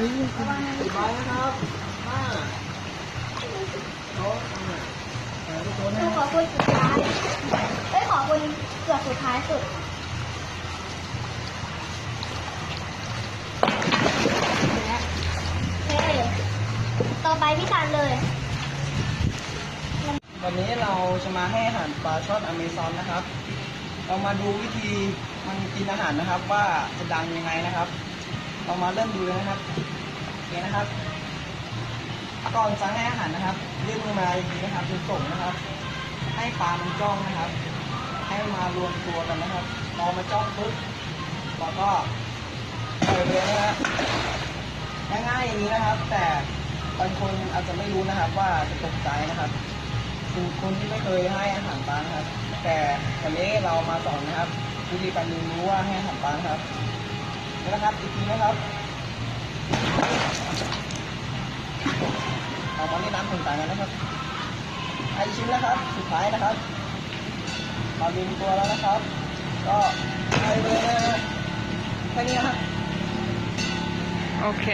ฮ้ยสี่ใบนะครับห้าโต๊ะอ่าแถวทุกคนหนะนูคขอคนสุดท้ายเอ้ยขอคนเกือบสุดท้ายสุดโอเคต่อไปพี่ตันเลย วันนี้เราจะมาให้อาหารปลาช่อนอเมซอนนะครับ เรามาดูวิธีมันกินอาหารนะครับ ว่าจะดังยังไงนะครับ เรามาเริ่มดูเลยนะครับโอเคนะครับก่อนจะให้อาหารนะครับยื่นมือมาอย่างนี้นะครับดูส่งนะครับ ให้ปลามันจ้องนะครับ ให้มารวมตัวกันนะครับพอมาจ้องปุ๊บเราก็เปล่อยเลยนะครับง่ายๆอย่างนี้นะครับ แต่บางคนอาจจะไม่รู้นะครับว่าจะตกใจนะครับคือคนที่ไม่เคยให้อาหารปลานะครับ แต่วันนี้เรามาสอนนะครับวิธีการเรียนรู้ว่าให้อาหารปลานครับ นะครับอีกทีนะครับเอามาเล่นน้ำต่างกันนะครับไอชิ้นนะครับ สุดท้ายนะครับมาลืมตัวแล้วนะครับ ก็ไปเลยนะฮะแค่นี้นะครับโอเค